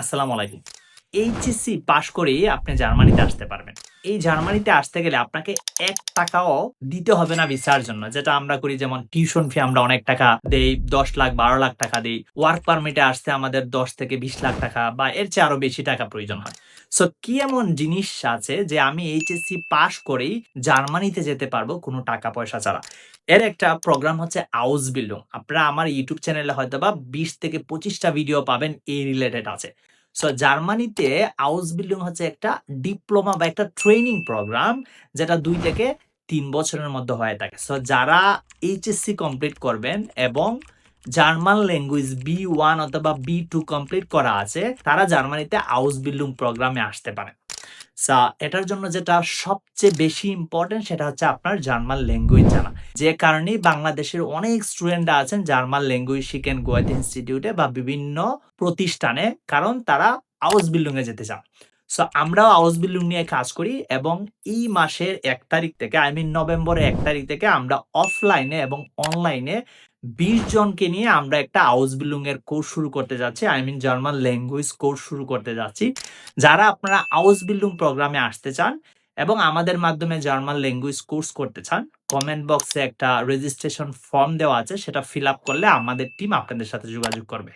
আসসালামু আলাইকুম। এইচএসসি পাশ করেই আপনি জার্মানিতে আসতে পারবেন। এই জার্মানিতে আসতে গেলে আপনাকে এক টাকাও দিতে হবে না ভিসার জন্য। যেটা আমরা করি, যেমন টিউশন ফি আমরা অনেক টাকা দেই, দশ লাখ, বারো লাখ টাকা দিই। ওয়ার্ক পারমিটে আসতে আমাদের দশ থেকে বিশ লাখ টাকা বা এর চেয়ে আরও বেশি টাকা প্রয়োজন হয়। সো কি এমন জিনিস আছে যে আমি এইচএসসি পাশ করেই জার্মানিতে যেতে পারব কোনো টাকা পয়সা ছাড়া? এর একটা প্রোগ্রাম হচ্ছে আউস বিল্ডিং আপনারা আমার ইউটিউব চ্যানেলে হয়তো বা বিশ থেকে পঁচিশটা ভিডিও পাবেন, এই রিলেটেড আছে। সো জার্মানিতে আউস বিল্ডিং হচ্ছে একটা ডিপ্লোমা বা একটা ট্রেনিং প্রোগ্রাম যেটা দুই থেকে তিন বছরের মধ্যে হয়ে থাকে। সো যারা এইচএসসি কমপ্লিট করবেন এবং জার্মান ল্যাঙ্গুয়েজ বি ওয়ান অথবা বি টু কমপ্লিট করা আছে, তারা জার্মানিতে আউস বিল্ডিং প্রোগ্রামে আসতে পারে সা, এটার জন্য যেটা সবচেয়ে বেশি ইম্পর্টেন্ট সেটা হচ্ছে আপনার জার্মান ল্যাঙ্গুয়েজ জানা। যে কারণে বাংলাদেশের অনেক স্টুডেন্টরা আছেন জার্মান ল্যাঙ্গুয়েজ শিখেন গোয়াতে ইনস্টিটিউটে বা বিভিন্ন প্রতিষ্ঠানে, কারণ তারা হাউস বিল্ডিং এ যেতে চান। সো আমরাও আউস বিল্ডিং নিয়ে কাজ করি এবং এই মাসের এক তারিখ থেকে আই মিন নভেম্বরের এক তারিখ থেকে আমরা অফলাইনে এবং অনলাইনে বিশ জনকে নিয়ে আমরা একটা আউস বিল্ডিং এর কোর্স শুরু করতে যাচ্ছি। I mean German language course শুরু করতে যাচ্ছি। যারা আপনারা আউস বিল্ডিং প্রোগ্রামে আসতে চান এবং আমাদের মাধ্যমে জার্মান ল্যাঙ্গুয়েজ কোর্স করতে চান কমেন্ট বক্সে একটা রেজিস্ট্রেশন ফর্ম দেওয়া আছে, সেটা ফিল আপ করলে আমাদের টিম আপনাদের সাথে যোগাযোগ করবে।